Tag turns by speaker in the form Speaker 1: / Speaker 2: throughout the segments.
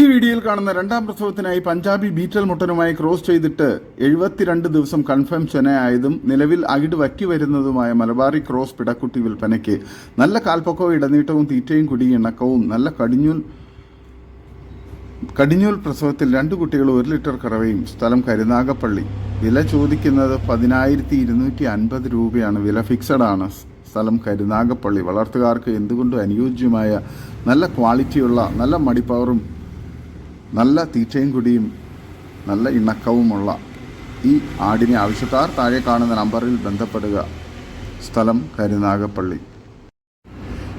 Speaker 1: ഈ വീഡിയോയിൽ കാണുന്ന രണ്ടാം പ്രസവത്തിനായി പഞ്ചാബി ബീറ്റൽ മുട്ടനുമായി ക്രോസ് ചെയ്തിട്ട് എഴുപത്തിരണ്ട് ദിവസം കൺഫേം ചെനയായതും നിലവിൽ അകിട് വറ്റി വരുന്നതുമായ മലബാറി ക്രോസ് പിടക്കുട്ടി വിൽപ്പനയ്ക്ക് നല്ല കാൽപ്പൊക്കവും ഇടനീട്ടവും തീറ്റയും കുടിയും ഇണക്കവും നല്ല കടിഞ്ഞൂൽ കടിഞ്ഞൂൽ പ്രസവത്തിൽ രണ്ട് കുട്ടികൾ ഒരു ലിറ്റർ കറവയും സ്ഥലം കരുനാഗപ്പള്ളി. വില ചോദിക്കുന്നത് പതിനായിരത്തി ഇരുന്നൂറ്റി അൻപത് രൂപയാണ്. വില ഫിക്സഡ് ആണ്. സ്ഥലം കരുനാഗപ്പള്ളി. വളർത്തുകാർക്ക് എന്തുകൊണ്ടും അനുയോജ്യമായ നല്ല ക്വാളിറ്റിയുള്ള നല്ല മടിപ്പവറും നല്ല തീറ്റയും കുടിയും നല്ല ഇണക്കവുമുള്ള ഈ ആടിനെ ആവശ്യക്കാർ താഴെ കാണുന്ന നമ്പറിൽ ബന്ധപ്പെടുക. സ്ഥലം കരുനാഗപ്പള്ളി.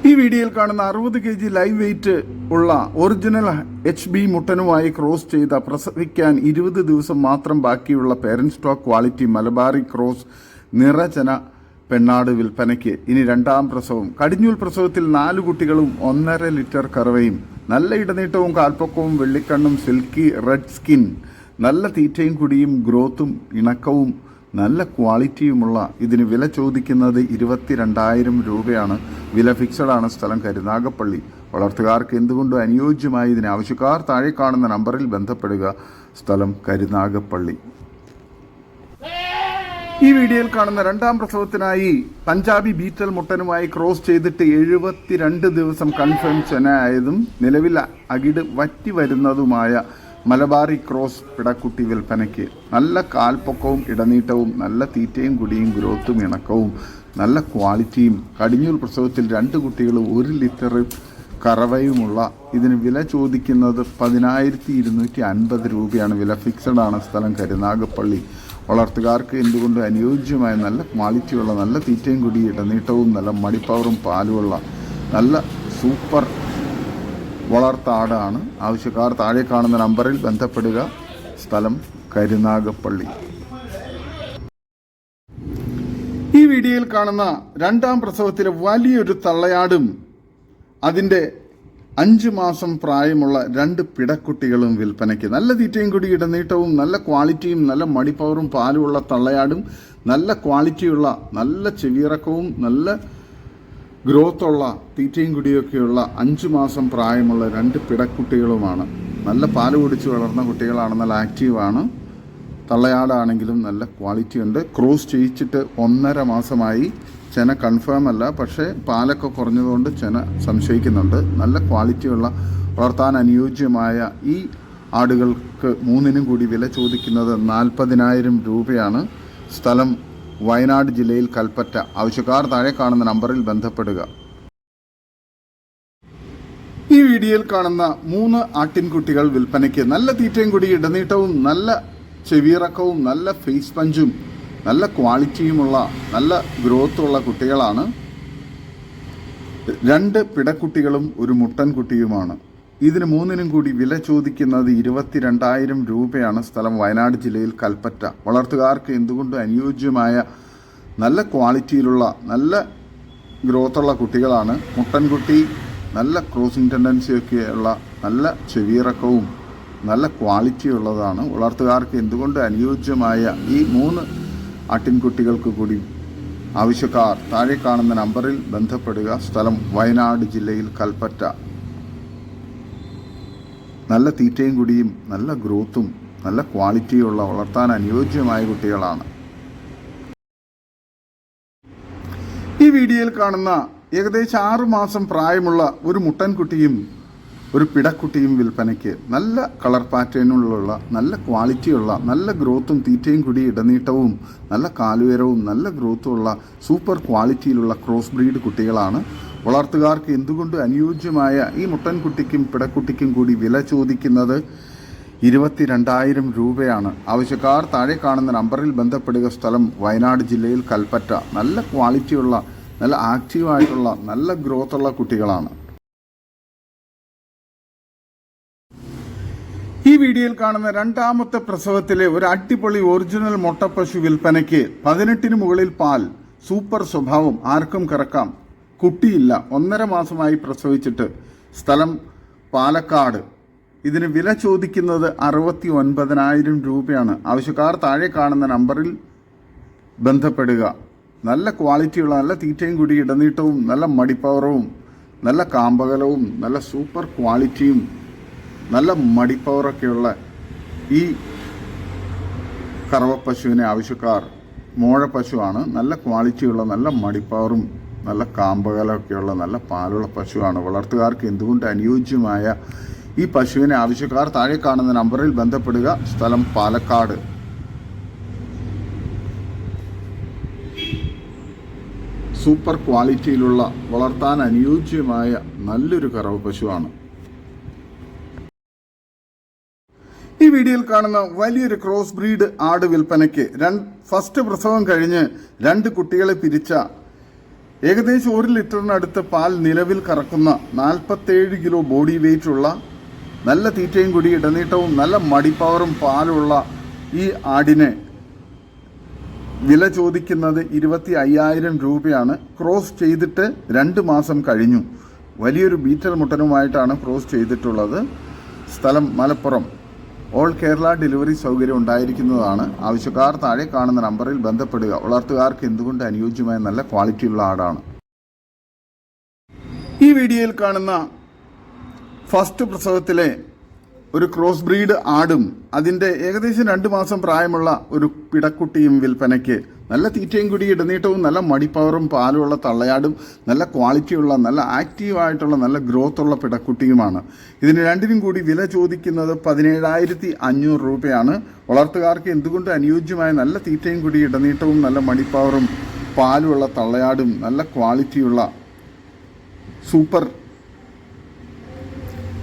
Speaker 1: ഈ വീഡിയോയിൽ കാണുന്ന അറുപത് കെ ജി ലൈവ് വെയിറ്റ് ഉള്ള ഒറിജിനൽ എച്ച് ബി മുട്ടനുമായി ക്രോസ് ചെയ്ത പ്രസവിക്കാൻ ഇരുപത് ദിവസം മാത്രം ബാക്കിയുള്ള parent stock quality Malabari cross നിറചന പെണ്ണാട് വിൽപ്പനയ്ക്ക്. ഇനി രണ്ടാം പ്രസവം. കടിഞ്ഞൂൽ പ്രസവത്തിൽ നാല് കുട്ടികളും ഒന്നര ലിറ്റർ കറവയും നല്ല ഇടനീട്ടവും കാൽപ്പൊക്കവും വെള്ളിക്കണ്ണും സിൽക്കി റെഡ് സ്കിൻ നല്ല തീറ്റയും കുടിയും ഗ്രോത്തും ഇണക്കവും നല്ല ക്വാളിറ്റിയുമുള്ള ഇതിന് വില ചോദിക്കുന്നത് ഇരുപത്തിരണ്ടായിരം രൂപയാണ്. വില ഫിക്സഡാണ് സ്ഥലം കരുനാഗപ്പള്ളി. വളർത്തുകാർക്ക് എന്തുകൊണ്ടും അനുയോജ്യമായി ഇതിന് ആവശ്യക്കാർ താഴെ കാണുന്ന നമ്പറിൽ ബന്ധപ്പെടുക. സ്ഥലം കരുനാഗപ്പള്ളി. ഈ വീഡിയോയിൽ കാണുന്ന രണ്ടാം പ്രസവത്തിനായി പഞ്ചാബി ബീറ്റൽ മുട്ടനുമായി ക്രോസ് ചെയ്തിട്ട് എഴുപത്തിരണ്ട് ദിവസം കൺഫേം ചെനയായതും നിലവിൽ അകിട് വറ്റി വരുന്നതുമായ മലബാറി ക്രോസ് പിടക്കുട്ടി വിൽപ്പനയ്ക്ക് നല്ല കാൽപ്പൊക്കവും ഇടനീട്ടവും നല്ല തീറ്റയും കുടിയും ഗ്രോത്തും ഇണക്കവും നല്ല ക്വാളിറ്റിയും കടിഞ്ഞൂൽ പ്രസവത്തിൽ രണ്ട് കുട്ടികൾ ഒരു ലിറ്റർ കറവയുമുള്ള ഇതിന് വില ചോദിക്കുന്നത് പതിനായിരത്തി ഇരുന്നൂറ്റി അൻപത് രൂപയാണ്. വില ഫിക്സഡ് ആണ്. സ്ഥലം കരുനാഗപ്പള്ളി. വളർത്തുകാർക്ക് എന്തുകൊണ്ട് അനുയോജ്യമായ നല്ല ക്വാളിറ്റിയുള്ള നല്ല തീറ്റയും കുടിയിട്ട നീട്ടവും നല്ല മടിപ്പവറും പാലുമുള്ള നല്ല സൂപ്പർ വളർത്താടാണ് ആവശ്യക്കാർ. താഴെ കാണുന്ന നമ്പറിൽ ബന്ധപ്പെടുക. സ്ഥലം കരുനാഗപ്പള്ളി. ഈ വീഡിയോയിൽ കാണുന്ന രണ്ടാം പ്രസവത്തിലെ വലിയൊരു തള്ളയാടും അതിന്റെ അഞ്ച് മാസം പ്രായമുള്ള രണ്ട് പിടക്കുട്ടികളും വിൽപ്പനയ്ക്ക് നല്ല തീറ്റയും കൂടി ഇടനീട്ടവും നല്ല ക്വാളിറ്റിയും നല്ല മടിപ്പവറും പാലുമുള്ള തള്ളയാടും നല്ല ക്വാളിറ്റിയുള്ള നല്ല ചെവിയിറക്കവും നല്ല ഗ്രോത്തുള്ള തീറ്റയും കുടിയൊക്കെയുള്ള അഞ്ച് മാസം പ്രായമുള്ള രണ്ട് പിടക്കുട്ടികളുമാണ്. നല്ല പാൽ കുടിച്ച് വളർന്ന കുട്ടികളാണ് നല്ല ആക്റ്റീവാണ്. തള്ളയാടാണെങ്കിലും നല്ല ക്വാളിറ്റി ഉണ്ട്. ക്രോസ് ചെയ്യിച്ചിട്ട് ഒന്നര മാസമായി. ചെന കൺഫേം അല്ല. പക്ഷേ പാലൊക്കെ കുറഞ്ഞതുകൊണ്ട് ചെന സംശയിക്കുന്നുണ്ട്. നല്ല ക്വാളിറ്റിയുള്ള വളർത്താൻ അനുയോജ്യമായ ഈ ആടുകൾക്ക് മൂന്നിനും കൂടി വില ചോദിക്കുന്നത് നാൽപ്പതിനായിരം രൂപയാണ്. സ്ഥലം വയനാട് ജില്ലയിൽ കൽപ്പറ്റ. ആവശ്യക്കാർ താഴെ കാണുന്ന നമ്പറിൽ ബന്ധപ്പെടുക. ഈ വീഡിയോയിൽ കാണുന്ന മൂന്ന് ആട്ടിൻകുട്ടികൾ വിൽപ്പനയ്ക്ക് നല്ല തീറ്റയും കൂടി ഇടനീട്ടവും നല്ല ചെവിയിറക്കവും നല്ല ഫേസ് പഞ്ചും നല്ല ക്വാളിറ്റിയുമുള്ള നല്ല ഗ്രോത്തുള്ള കുട്ടികളാണ്. രണ്ട് പിടക്കുട്ടികളും ഒരു മുട്ടൻ കുട്ടിയുമാണ്. ഇതിന് മൂന്നിനും കൂടി വില ചോദിക്കുന്നത് ഇരുപത്തിരണ്ടായിരം രൂപയാണ് സ്ഥലം വയനാട് ജില്ലയിൽ കൽപ്പറ്റ. വളർത്തുകാർക്ക് എന്തുകൊണ്ടും അനുയോജ്യമായ നല്ല ക്വാളിറ്റിയിലുള്ള നല്ല ഗ്രോത്തുള്ള കുട്ടികളാണ് മുട്ടൻകുട്ടി നല്ല ക്രോസിംഗ് ടെൻഡൻസിയൊക്കെയുള്ള നല്ല ചെവിയിറക്കവും നല്ല ക്വാളിറ്റി ഉള്ളതാണ്. വളർത്തുകാർക്ക് എന്തുകൊണ്ട് അനുയോജ്യമായ ഈ മൂന്ന് ആട്ടിൻകുട്ടികൾക്ക് കൂടി ആവശ്യക്കാർ താഴെ കാണുന്ന നമ്പറിൽ ബന്ധപ്പെടുക. സ്ഥലം വയനാട് ജില്ലയിൽ കൽപ്പറ്റ. നല്ല തീറ്റയും കുടിയും നല്ല ഗ്രോത്തും നല്ല ക്വാളിറ്റിയുള്ള വളർത്താൻ അനുയോജ്യമായ കുട്ടികളാണ്. ഈ വീഡിയോയിൽ കാണുന്ന ഏകദേശം ആറു മാസം പ്രായമുള്ള ഒരു മുട്ടൻകുട്ടിയും ഒരു പിടക്കുട്ടിയും വിൽപ്പനയ്ക്ക് നല്ല കളർ പാറ്റേണുള്ള നല്ല ക്വാളിറ്റിയുള്ള നല്ല ഗ്രോത്തും തീറ്റയും കൂടി ഇടനീട്ടവും നല്ല കാലുയരവും നല്ല ഗ്രോത്തും ഉള്ള സൂപ്പർ ക്വാളിറ്റിയിലുള്ള ക്രോസ് ബ്രീഡ് കുട്ടികളാണ്. വളർത്തുകാർക്ക് എന്തുകൊണ്ട് അനുയോജ്യമായ ഈ മുട്ടൻകുട്ടിക്കും പിടക്കുട്ടിക്കും കൂടി വില ചോദിക്കുന്നത് ഇരുപത്തിരണ്ടായിരം രൂപയാണ്. ആവശ്യക്കാർ താഴെ കാണുന്ന നമ്പറിൽ ബന്ധപ്പെടുക സ്ഥലം വയനാട് ജില്ലയിൽ കൽപ്പറ്റ. നല്ല ക്വാളിറ്റിയുള്ള നല്ല ആക്റ്റീവായിട്ടുള്ള നല്ല ഗ്രോത്തുള്ള കുട്ടികളാണ്. വീഡിയോയിൽ കാണുന്ന രണ്ടാമത്തെ പ്രസവത്തിലെ ഒരു അടിപൊളി ഒറിജിനൽ മുട്ടപ്പശു വിൽപ്പനയ്ക്ക് പതിനെട്ടിന് മുകളിൽ പാൽ സൂപ്പർ സ്വഭാവം ആർക്കും കറക്കാം. കുട്ടിയില്ല ഒന്നര മാസമായി പ്രസവിച്ചിട്ട്. സ്ഥലം പാലക്കാട്. ഇതിന് വില ചോദിക്കുന്നത് അറുപത്തി ഒൻപതിനായിരം രൂപയാണ്. ആവശ്യക്കാർ താഴെ കാണുന്ന നമ്പറിൽ ബന്ധപ്പെടുക. നല്ല ക്വാളിറ്റിയുള്ള നല്ല തീറ്റയും കൂടി ഇടനീട്ടവും നല്ല മടിപ്പവറവും നല്ല കാമ്പകലവും നല്ല സൂപ്പർ ക്വാളിറ്റിയും നല്ല മടിപ്പവറൊക്കെയുള്ള ഈ കറവ പശുവിനെ ആവശ്യക്കാർ മോഴ പശുവാണ്. നല്ല ക്വാളിറ്റിയുള്ള നല്ല മടിപ്പവറും നല്ല കാമ്പകലൊക്കെയുള്ള നല്ല പാലുള്ള പശുവാണ്. വളർത്തുകാർക്ക് എന്തുകൊണ്ട് അനുയോജ്യമായ ഈ പശുവിനെ ആവശ്യക്കാർ താഴെ കാണുന്ന നമ്പറിൽ ബന്ധപ്പെടുക? സ്ഥലം പാലക്കാട്. സൂപ്പർ ക്വാളിറ്റിയിലുള്ള വളർത്താൻ അനുയോജ്യമായ നല്ലൊരു കറവ് പശുവാണ്. വീഡിയോയിൽ കാണുന്ന വലിയൊരു ക്രോസ് ബ്രീഡ് ആട് വിൽപ്പനയ്ക്ക് രണ്ട് ഫസ്റ്റ് പ്രസവം കഴിഞ്ഞ് രണ്ട് കുട്ടികളെ പിരിച്ച ഏകദേശം ഒരു ലിറ്ററിനടുത്ത് പാൽ നിലവിൽ കറക്കുന്ന നാൽപ്പത്തേഴ് കിലോ ബോഡി വെയിറ്റ് ഉള്ള നല്ല തീറ്റയും കൂടി ഇടനീട്ടവും നല്ല മടിപ്പവറും പാലുള്ള ഈ ആടിനെ വില ചോദിക്കുന്നത് ഇരുപത്തി അയ്യായിരം രൂപയാണ്. ക്രോസ് ചെയ്തിട്ട് രണ്ട് മാസം കഴിഞ്ഞു. വലിയൊരു ബീറ്റൽ മുട്ടനുമായിട്ടാണ് ക്രോസ് ചെയ്തിട്ടുള്ളത്. സ്ഥലം മലപ്പുറം. ഓൾ കേരള ഡെലിവറി സൗകര്യം ഉണ്ടായിരിക്കുന്നതാണ്. ആവശ്യക്കാർ താഴെ കാണുന്ന നമ്പറിൽ ബന്ധപ്പെടുക. വളർത്തുകാർക്ക് എന്തുകൊണ്ട് അനുയോജ്യമായ നല്ല ക്വാളിറ്റിയുള്ള ആടാണ്. ഈ വീഡിയോയിൽ കാണുന്ന ഫസ്റ്റ് പ്രസവത്തിലെ ഒരു ക്രോസ് ബ്രീഡ് ആടും അതിന്റെ ഏകദേശം രണ്ട് മാസം പ്രായമുള്ള ഒരു പിടക്കുട്ടിയും വിൽപ്പനയ്ക്ക് നല്ല തീറ്റയും കൂടി ഇടനീട്ടവും നല്ല മടിപ്പവറും പാലുമുള്ള തള്ളയാടും നല്ല ക്വാളിറ്റിയുള്ള നല്ല ആക്റ്റീവായിട്ടുള്ള നല്ല ഗ്രോത്ത് ഉള്ള പിടക്കുട്ടിയുമാണ്. ഇതിന് രണ്ടിനും കൂടി വില ചോദിക്കുന്നത് പതിനേഴായിരത്തി അഞ്ഞൂറ് രൂപയാണ്. വളർത്തുകാർക്ക് എന്തുകൊണ്ട് അനുയോജ്യമായ നല്ല തീറ്റയും കൂടി ഇടനീട്ടവും നല്ല മടിപ്പവറും പാലുമുള്ള തള്ളയാടും നല്ല ക്വാളിറ്റിയുള്ള സൂപ്പർ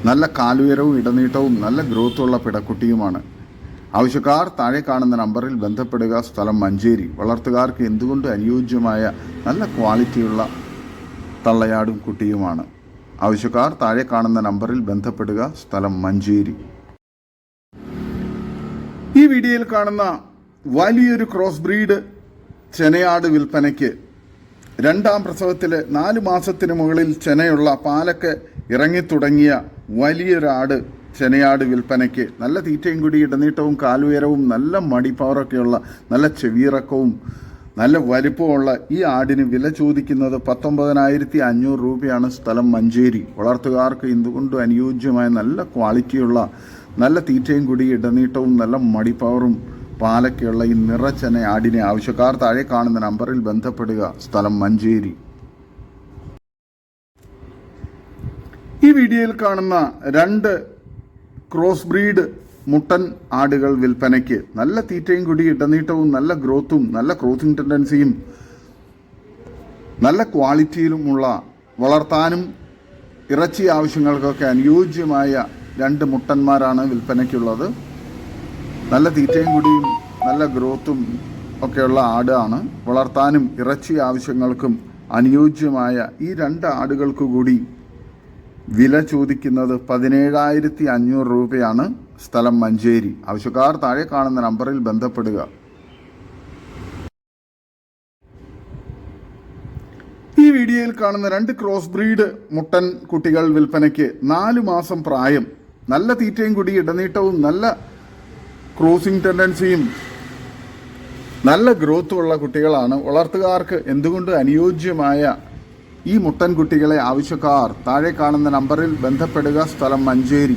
Speaker 1: നല്ല കാലുയരവും ഇടനീട്ടവും നല്ല ഗ്രോത്തുള്ള പിടക്കുട്ടിയുമാണ്. ആവശ്യക്കാർ താഴെ കാണുന്ന നമ്പറിൽ ബന്ധപ്പെടുക സ്ഥലം മഞ്ചേരി. വളർത്തുകാർക്ക് എന്തുകൊണ്ട് അനുയോജ്യമായ നല്ല ക്വാളിറ്റിയുള്ള തള്ളയാടും കുട്ടിയുമാണ്? ആവശ്യക്കാർ താഴെ കാണുന്ന നമ്പറിൽ ബന്ധപ്പെടുക സ്ഥലം മഞ്ചേരി. ഈ വീഡിയോയിൽ കാണുന്ന വലിയൊരു ക്രോസ് ബ്രീഡ് ചെനയാട് വിൽപ്പനയ്ക്ക് രണ്ടാം പ്രസവത്തിൽ നാല് മാസത്തിന് മുകളിൽ ചെനയുള്ള പാലൊക്കെ ഇറങ്ങിത്തുടങ്ങിയ വലിയൊരാട് ചെനയാട് വിൽപ്പനയ്ക്ക് നല്ല തീറ്റയും കൂടി ഇടനീട്ടവും കാലുയരവും നല്ല മടിപ്പവറൊക്കെയുള്ള നല്ല ചെവിയിറക്കവും നല്ല വലിപ്പമുള്ള ഈ ആടിന് വില ചോദിക്കുന്നത് പത്തൊമ്പതിനായിരത്തി അഞ്ഞൂറ് രൂപയാണ് സ്ഥലം മഞ്ചേരി. വളർത്തുകാർക്ക് എന്തുകൊണ്ട് അനുയോജ്യമായ നല്ല ക്വാളിറ്റിയുള്ള നല്ല തീറ്റയും കൂടി ഇടനീട്ടവും നല്ല മടിപ്പവറും പാലൊക്കെയുള്ള ഈ നിറച്ചന ആടിനെ ആവശ്യക്കാർ താഴെ കാണുന്ന നമ്പറിൽ ബന്ധപ്പെടുക. സ്ഥലം മഞ്ചേരി. ഈ വീഡിയോയിൽ കാണുന്ന രണ്ട് ക്രോസ് ബ്രീഡ് മുട്ടൻ ആടുകൾ വിൽപ്പനയ്ക്ക് നല്ല തീറ്റയും കൂടി ഇടനീട്ടവും നല്ല ഗ്രോത്തും നല്ല ക്രോത്തിങ് ടെൻഡൻസിയും നല്ല ക്വാളിറ്റിയിലുമുള്ള വളർത്താനും ഇറച്ചി ആവശ്യങ്ങൾക്കൊക്കെ അനുയോജ്യമായ രണ്ട് മുട്ടന്മാരാണ് വിൽപ്പനയ്ക്കുള്ളത്. നല്ല തീറ്റയും കൂടിയും നല്ല ഗ്രോത്തും ഒക്കെയുള്ള ആടാണ്. വളർത്താനും ഇറച്ചി ആവശ്യങ്ങൾക്കും അനുയോജ്യമായ ഈ രണ്ട് ആടുകൾക്ക് കൂടി വില ചോദിക്കുന്നത് പതിനേഴായിരത്തി അഞ്ഞൂറ് രൂപയാണ് സ്ഥലം മഞ്ചേരി. ആവശ്യക്കാർ താഴെ കാണുന്ന നമ്പറിൽ ബന്ധപ്പെടുക. ഈ വീഡിയോയിൽ കാണുന്ന രണ്ട് ക്രോസ് ബ്രീഡ് മുട്ടൻ കുട്ടികൾ വിൽപ്പനയ്ക്ക് നാല് മാസം പ്രായം. നല്ല തീറ്റയും കൂടി ഇടനീട്ടവും നല്ല ക്രോസിംഗ് ടെൻഡൻസിയും നല്ല ഗ്രോത്തുമുള്ള കുട്ടികളാണ്. വളർത്തുകാർക്ക് എന്തുകൊണ്ട് അനുയോജ്യമായ ഈ മുട്ടൻകുട്ടികളെ ആവശ്യക്കാർ താഴെ കാണുന്ന നമ്പറിൽ ബന്ധപ്പെടുക സ്ഥലം മഞ്ചേരി.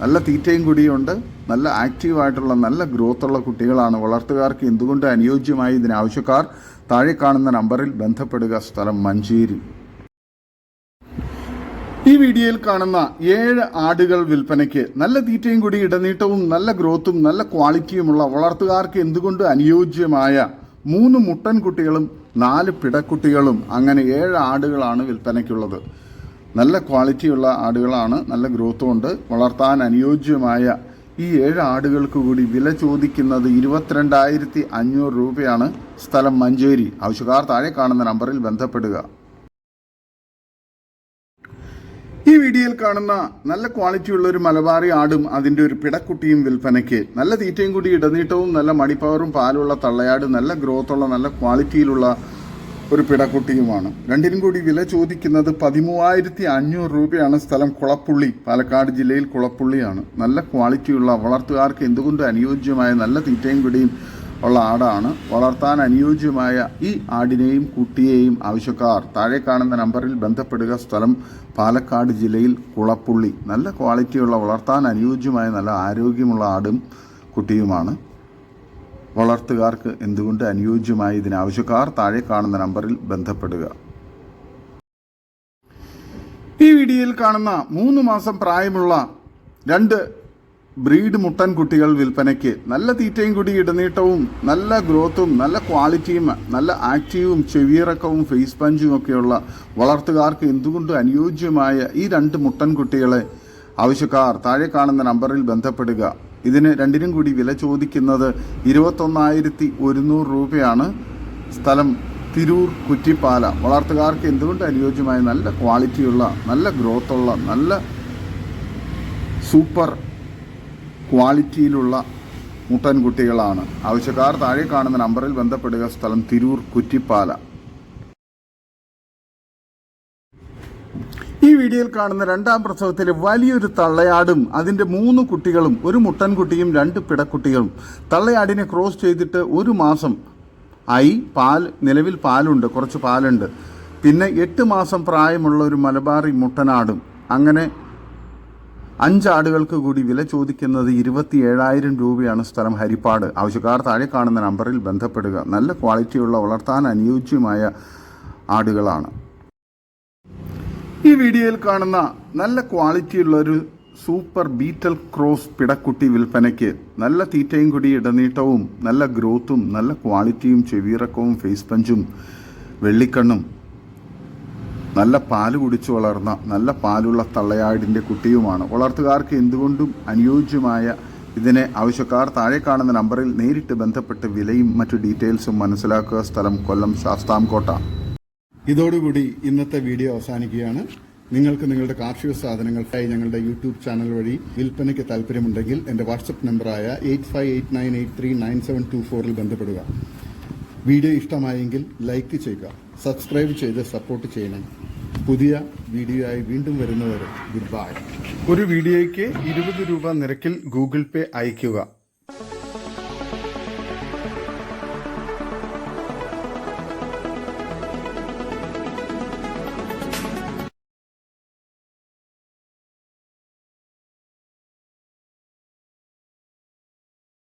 Speaker 1: നല്ല തീറ്റയും കുടിയുണ്ട്. നല്ല ആക്റ്റീവായിട്ടുള്ള നല്ല ഗ്രോത്തുള്ള കുട്ടികളാണ്. വളർത്തുകാർക്ക് എന്തുകൊണ്ട് അനുയോജ്യമായി ഇതിന് ആവശ്യക്കാർ താഴെ കാണുന്ന നമ്പറിൽ ബന്ധപ്പെടുക സ്ഥലം മഞ്ചേരി. ഈ വീഡിയോയിൽ കാണുന്ന ഏഴ് ആടുകൾ വിൽപ്പനയ്ക്ക് നല്ല തീറ്റയും കൂടി ഇടനീട്ടവും നല്ല ഗ്രോത്തും നല്ല ക്വാളിറ്റിയുമുള്ള വളർത്തുകാർക്ക് എന്തുകൊണ്ട് അനുയോജ്യമായ മൂന്ന് മുട്ടൻ കുട്ടികളും നാല് പിടക്കുട്ടികളും അങ്ങനെ ഏഴ് ആടുകളാണ് വിൽപ്പനയ്ക്കുള്ളത്. നല്ല ക്വാളിറ്റിയുള്ള ആടുകളാണ് നല്ല ഗ്രോത്തും ഉണ്ട്. വളർത്താൻ അനുയോജ്യമായ ഈ ഏഴ് ആടുകൾക്ക് കൂടി വില ചോദിക്കുന്നത് ഇരുപത്തിരണ്ടായിരത്തി അഞ്ഞൂറ് രൂപയാണ്. സ്ഥലം മഞ്ചേരി. ആവശ്യക്കാർ താഴെ കാണുന്ന നമ്പറിൽ ബന്ധപ്പെടുക. ഈ വീഡിയോയിൽ കാണുന്ന നല്ല ക്വാളിറ്റിയുള്ള ഒരു മലബാറി ആടും അതിന്റെ ഒരു പിടക്കുട്ടിയും വിൽപ്പനയ്ക്ക് നല്ല തീറ്റയും കൂടി ഇടനീട്ടവും നല്ല മണിപ്പവറും പാലുള്ള തള്ളയാട് നല്ല ഗ്രോത്തുള്ള നല്ല ക്വാളിറ്റിയിലുള്ള ഒരു പിടക്കുട്ടിയുമാണ്. രണ്ടിനും കൂടി വില ചോദിക്കുന്നത് പതിമൂവായിരത്തി അഞ്ഞൂറ് രൂപയാണ് സ്ഥലം കുളപ്പുള്ളി പാലക്കാട് ജില്ലയിൽ കുളപ്പുള്ളിയാണ്. നല്ല ക്വാളിറ്റിയുള്ള വളർത്തുകാർക്ക് എന്തുകൊണ്ടും അനുയോജ്യമായ നല്ല തീറ്റയും കൂടിയും ഉള്ള ആടാണ്. വളർത്താൻ അനുയോജ്യമായ ഈ ആടിനെയും കുട്ടിയെയും ആവശ്യക്കാർ. താഴെ കാണുന്ന നമ്പറിൽ ബന്ധപ്പെടുക സ്ഥലം പാലക്കാട് ജില്ലയിൽ കുളപ്പുള്ളി. നല്ല ക്വാളിറ്റിയുള്ള വളർത്താൻ അനുയോജ്യമായ നല്ല ആരോഗ്യമുള്ള ആടും കുട്ടിയുമാണ്. വളർത്തുകാർക്ക് എന്തുകൊണ്ട് അനുയോജ്യമായ ഇതിനാവശ്യക്കാർ താഴെ കാണുന്ന നമ്പറിൽ ബന്ധപ്പെടുക. ഈ വീഡിയോയിൽ കാണുന്ന മൂന്ന് മാസം പ്രായമുള്ള രണ്ട് ബ്രീഡ് മുട്ടൻ കുട്ടികൾ വിൽപ്പനയ്ക്ക് നല്ല തീറ്റയും കൂടി ഇടനീട്ടവും നല്ല ഗ്രോത്തും നല്ല ക്വാളിറ്റിയും നല്ല ആക്റ്റീവും ചെവിയിറക്കവും ഫേസ് പഞ്ചും ഒക്കെയുള്ള വളർത്തുകാർക്ക് എന്തുകൊണ്ട് അനുയോജ്യമായ ഈ രണ്ട് മുട്ടൻ കുട്ടികളെ? ആവശ്യക്കാർ താഴെ കാണുന്ന നമ്പറിൽ ബന്ധപ്പെടുക. ഇതിന് രണ്ടിനും കൂടി വില ചോദിക്കുന്നത് ഇരുപത്തൊന്നായിരത്തി ഒരുന്നൂറ് രൂപയാണ്. സ്ഥലം തിരൂർ കുറ്റിപ്പാല. വളർത്തുകാർക്ക് എന്തുകൊണ്ട് അനുയോജ്യമായ നല്ല ക്വാളിറ്റിയുള്ള നല്ല ഗ്രോത്തുള്ള നല്ല സൂപ്പർ ക്വാളിറ്റിയിലുള്ള മുട്ടൻകുട്ടികളാണ്. ആവശ്യക്കാർ താഴെ കാണുന്ന നമ്പറിൽ ബന്ധപ്പെടുക. സ്ഥലം തിരൂർ കുറ്റിപ്പാല. ഈ വീഡിയോയിൽ കാണുന്ന രണ്ടാം പ്രസവത്തിലെ വലിയൊരു തള്ളയാടും അതിന്റെ മൂന്ന് കുട്ടികളും ഒരു മുട്ടൻകുട്ടിയും രണ്ട് പിടക്കുട്ടികളും. തള്ളയാടിനെ ക്രോസ് ചെയ്തിട്ട് ഒരു മാസം ആയി. പാൽ നിലവിൽ പാലുണ്ട് കുറച്ച് പാലുണ്ട്. പിന്നെ എട്ട് മാസം പ്രായമുള്ള ഒരു മലബാറി മുട്ടനാടും. അങ്ങനെ അഞ്ചാടുകൾക്ക് കൂടി വില ചോദിക്കുന്നത് ഇരുപത്തി ഏഴായിരം രൂപയാണ് സ്ഥലം ഹരിപ്പാട്. ആവശ്യക്കാർ താഴെ കാണുന്ന നമ്പറിൽ ബന്ധപ്പെടുക. നല്ല ക്വാളിറ്റിയുള്ള വളർത്താൻ അനുയോജ്യമായ ആടുകളാണ്. ഈ വീഡിയോയിൽ കാണുന്ന നല്ല ക്വാളിറ്റിയുള്ള ഒരു സൂപ്പർ ബീറ്റൽ ക്രോസ് പിടക്കുട്ടി വിൽപ്പനയ്ക്ക് നല്ല തീറ്റയും കൂടി ഇടനീട്ടവും നല്ല ഗ്രോത്തും നല്ല ക്വാളിറ്റിയും ചെവിയിറക്കവും ഫേസ് പഞ്ചും വെള്ളിക്കണ്ണും നല്ല പാൽ കുടിച്ചു വളർന്ന നല്ല പാലുള്ള തള്ളയാടിന്റെ കുട്ടിയുമാണ്. വളർത്തുകാർക്ക് എന്തുകൊണ്ടും അനുയോജ്യമായ ഇതിനെ ആവശ്യക്കാർ താഴെ കാണുന്ന നമ്പറിൽ നേരിട്ട് ബന്ധപ്പെട്ട് വിലയും മറ്റു ഡീറ്റെയിൽസും മനസ്സിലാക്കുക. സ്ഥലം കൊല്ലം ശാസ്താംകോട്ട. ഇതോടുകൂടി ഇന്നത്തെ വീഡിയോ അവസാനിക്കുകയാണ്. നിങ്ങൾക്ക് നിങ്ങളുടെ കാർഷിക സാധനങ്ങൾക്കായി ഞങ്ങളുടെ യൂട്യൂബ് ചാനൽ വഴി വിൽപ്പനയ്ക്ക് താല്പര്യമുണ്ടെങ്കിൽ എന്റെ വാട്സപ്പ് നമ്പറായ eight five eight nine eight three nine seven two ഫോറിൽ ബന്ധപ്പെടുക. വീഡിയോ ഇഷ്ടമായെങ്കിൽ ലൈക്ക് ചെയ്യുക. സബ്സ്ക്രൈബ് ചെയ്ത് സപ്പോർട്ട് ചെയ്യണം. പുതിയ വീഡിയോ ആയി വീണ്ടും വരുന്നവരെ ഗുഡ് ബൈ. ഒരു വീഡിയോയ്ക്ക് ഇരുപത് രൂപ നിരക്കിൽ ഗൂഗിൾ പേ അയയ്ക്കുക.